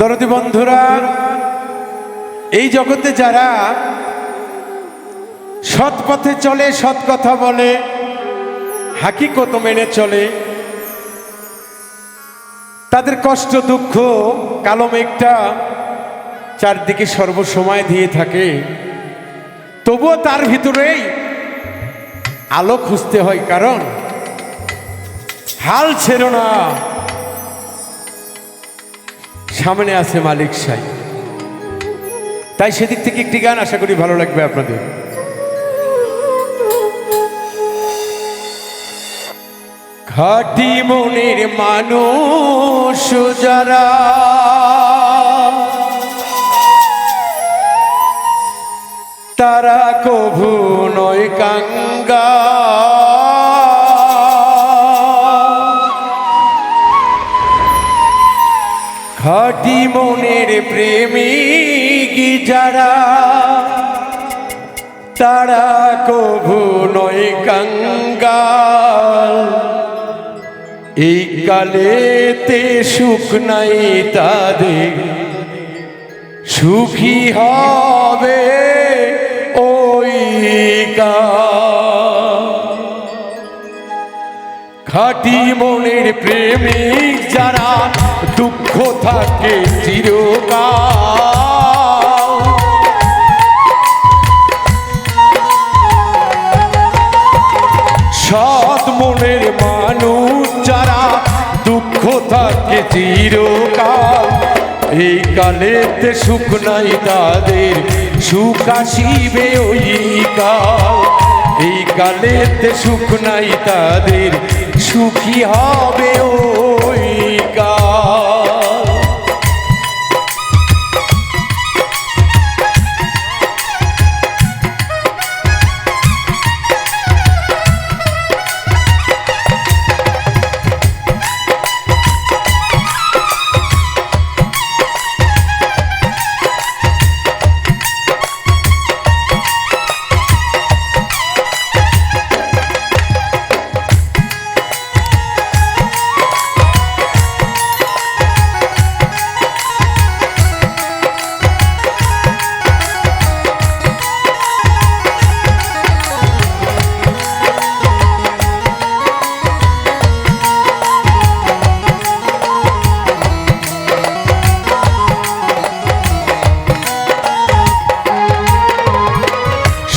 দরদি বন্ধুরা, এই জগতে যারা সৎ পথে চলে, সৎ কথা বলে, হাকিকত মেনে চলে, তাদের কষ্ট, দুঃখ, কালো মেঘটা চারদিকে সর্বসময় দিয়ে থাকে। তবুও তার ভিতরেই আলো খুঁজতে হয়, কারণ হাল ছেড়ো না। সামনে আছে মালিক সাই। তাই সেদিক থেকে একটি গান আশা করি ভালো লাগবে আপনাদের। খাটি মনের মানুষ যারা তারা কভু প্রেমিক যারা? তারা কভু নয় কাঙ্গাল। এই কালেতে সুখ নাই তাদের। সুখী হবে ওই কাল। খাটি মনের প্রেমিক যারা দুঃখ থাকে চিরকাল। সৎ মনের মানুষ যারা দুঃখ থাকে চিরকাল, এই কালেতে সুখ নাই তাদের, সুখ আসিবে ওই কাল। এই কালেতে সুখ নাই তাদের সুখী হবে ওই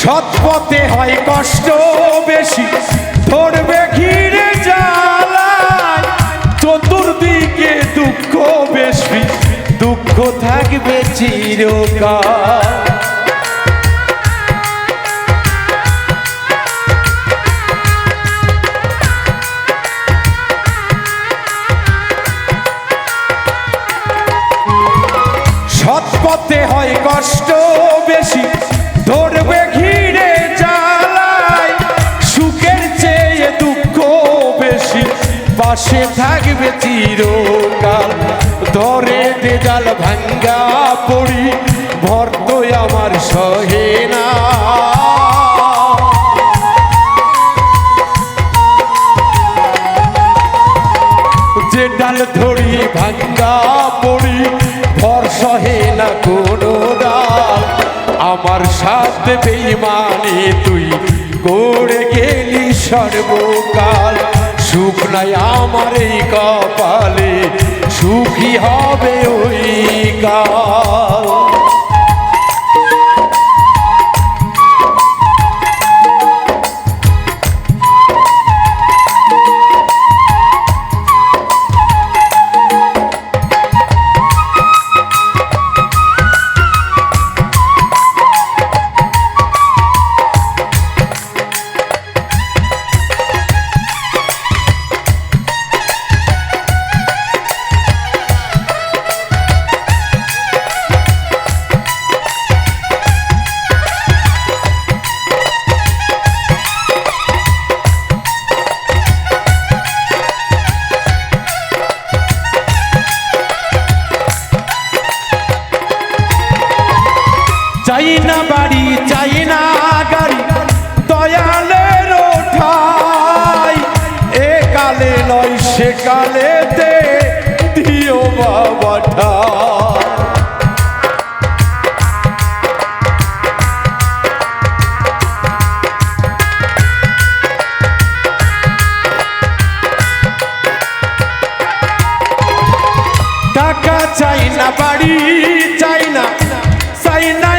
সৎ পথে হয় কষ্ট বেশি। ধরবে ঘিরে জ্বালায়, চতুর্দিকে দুঃখ বেশি। দুঃখ থাকবে চিরকাল। সৎ পথে হয় কষ্ট বেশি। পাশে থাকবে চিরকাল। ধরে দেজাল ভাঙ্গা পড়ি ভর্ত আমার সহে না। যে ডাল ধরি ভাঙ্গা পড়ি, ভর সহে না কোনো ডাল। আমার সাথে বেইমানি তুই করে গেলি সর্বকাল। সুখ নাই আমার এই কপালে সুখী হবে ওই কাল। চাই না বাড়ি, চাই না গাড়ি। দয়ালের ওঠাই এ কালে নয়, সে কালেতে দিও বাবা ঠাই টাকা চাই না বাড়ি, চাই না চাই না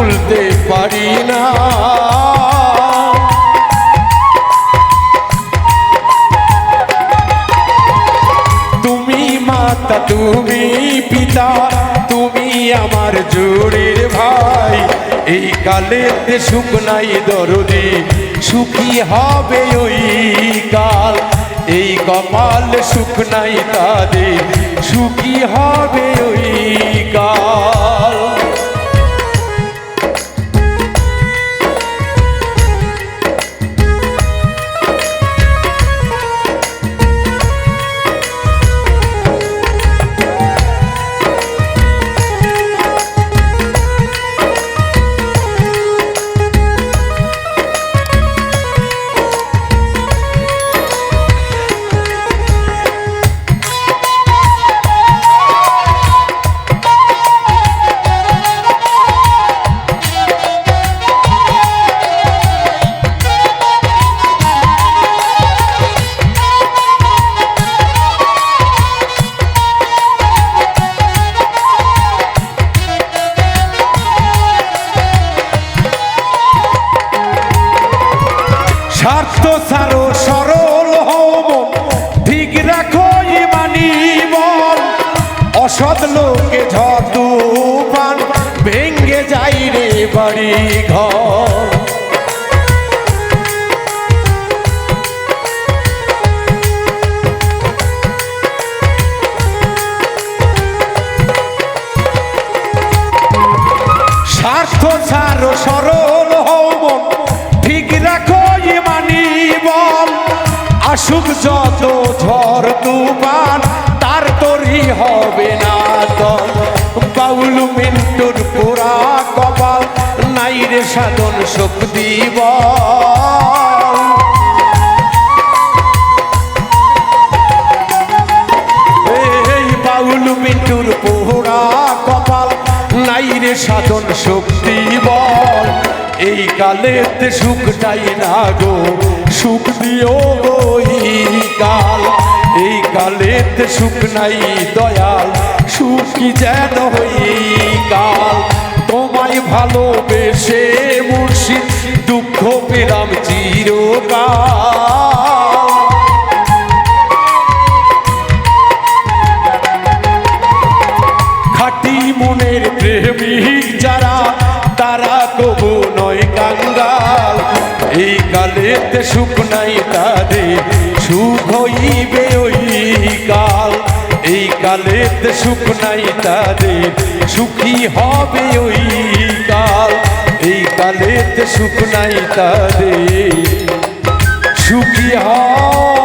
ভুলতে পারি না। তুমি মাতা, তুমি পিতা, তুমি আমার জোরের ভাই। এই কালেতে সুখ নাই দরদি, সুখী হবে ওই কাল। এই কপাল সুখ নাই তাদের, সুখী হবে ওই কাল। অসৎ লোকে ঝড় তুফান ভেঙ্গে যাই রে বাড়ি ঘর। স্বার্থ আসুক যত ঝড় তরি হবে না দল। বাউল মিন্টুর পোড়া কপাল, নাই রে সাধন শক্তি বল। বাউল মিন্টুর পোড়া কপাল, নাই সাধন শক্তি বল। এই কালেতে সুখ চাই না গো, সুখ দিও গো কাল। এই কালেতে সুখ নাই, দয়াল। সুখী যেন এই কাল। তোমায় ভালোবেসে মুর্শিদ, দুঃখ পেলাম চিরকাল। খাটি মনের প্রেমিক যারা, তারা কবু নয় কাঙ্গাল। এই কালেতে সুখ নাই তাদে সুখ হইবে ওই কাল এই কালেতে সুখ নাই তাদে সুখী হবে ওই কাল এই কালেতে সুখ নাই তাদে সুখী হবে